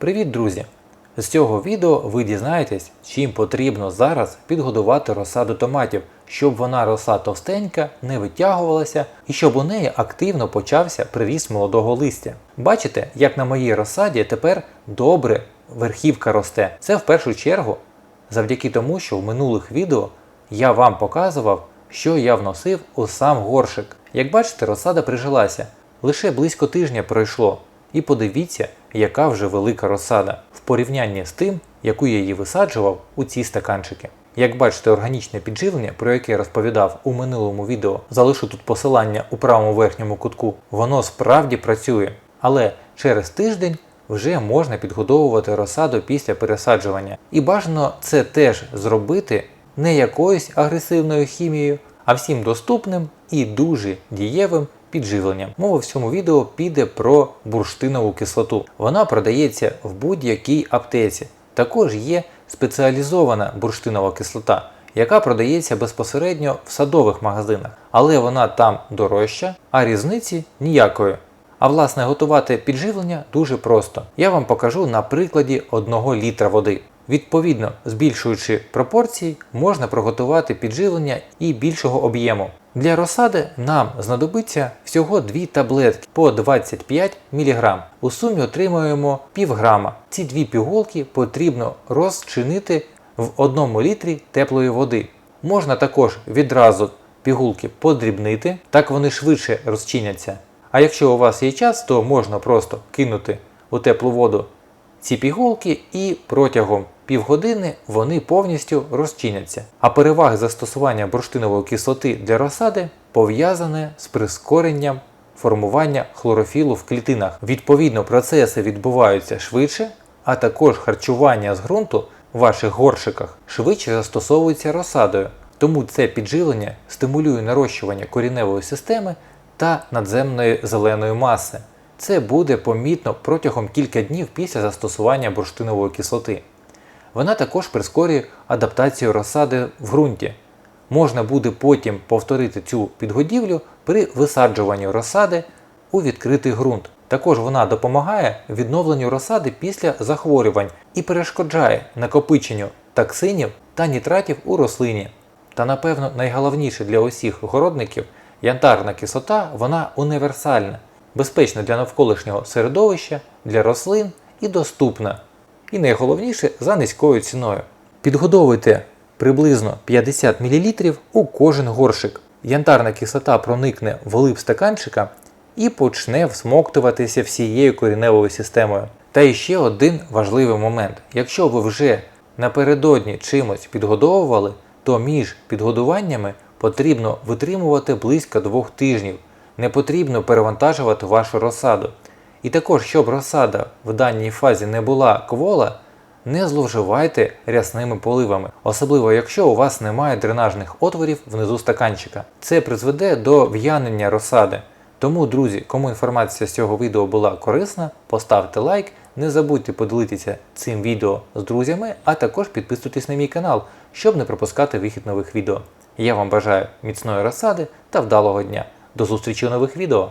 Привіт, друзі! З цього відео ви дізнаєтесь, чим потрібно зараз підгодувати розсаду томатів, щоб вона роса товстенька, не витягувалася і щоб у неї активно почався приріст молодого листя. Бачите, як на моїй розсаді тепер добре верхівка росте. Це в першу чергу завдяки тому, що в минулих відео я вам показував, що я вносив у сам горшик. Як бачите, розсада прижилася. Лише близько тижня пройшло. І подивіться, яка вже велика розсада в порівнянні з тим, яку я її висаджував у ці стаканчики. Як бачите, органічне підживлення, про яке я розповідав у минулому відео, залишу тут посилання у правому верхньому кутку, воно справді працює. Але через тиждень вже можна підгодовувати розсаду після пересаджування. І бажано це теж зробити не якоюсь агресивною хімією, а всім доступним і дуже дієвим підживленням. Мова в цьому відео піде про бурштинову кислоту. Вона продається в будь-якій аптеці. Також є спеціалізована бурштинова кислота, яка продається безпосередньо в садових магазинах, але вона там дорожча, а різниці ніякої. А власне готувати підживлення дуже просто. Я вам покажу на прикладі 1 літра води. Відповідно, збільшуючи пропорції, можна приготувати підживлення і більшого об'єму. Для розсади нам знадобиться всього 2 таблетки по 25 мг. У сумі отримуємо пів. Ці дві пігулки потрібно розчинити в 1 літрі теплої води. Можна також відразу пігулки подрібнити, так вони швидше розчиняться. А якщо у вас є час, то можна просто кинути у теплу воду ці пігулки і протягом півгодини вони повністю розчиняться. А переваги застосування бурштинової кислоти для розсади пов'язане з прискоренням формування хлорофілу в клітинах. Відповідно, процеси відбуваються швидше, а також харчування з ґрунту в ваших горшиках швидше застосовується розсадою. Тому це підживлення стимулює нарощування коріневої системи та надземної зеленої маси. Це буде помітно протягом кілька днів після застосування бурштинової кислоти. Вона також прискорює адаптацію розсади в ґрунті. Можна буде потім повторити цю підгодівлю при висаджуванні розсади у відкритий ґрунт. Також вона допомагає відновленню розсади після захворювань і перешкоджає накопиченню токсинів та нітратів у рослині. Та напевно найголовніше для усіх городників янтарна кислота вона універсальна безпечна для навколишнього середовища, для рослин і доступна. І найголовніше за низькою ціною. Підгодовуйте приблизно 50 мл у кожен горшик. Янтарна кислота проникне в глиб стаканчика і почне всмоктуватися всією коріневою системою. Та іще один важливий момент. Якщо ви вже напередодні чимось підгодовували, то між підгодуваннями потрібно витримувати близько двох тижнів не потрібно перевантажувати вашу розсаду. І також, щоб розсада в даній фазі не була квола, не зловживайте рясними поливами, особливо якщо у вас немає дренажних отворів внизу стаканчика. Це призведе до в'янення розсади. Тому, друзі, кому інформація з цього відео була корисна, поставте лайк, не забудьте поділитися цим відео з друзями, а також підписуйтесь на мій канал, щоб не пропускати вихід нових відео. Я вам бажаю міцної розсади та вдалого дня! До зустрічі у нових відео!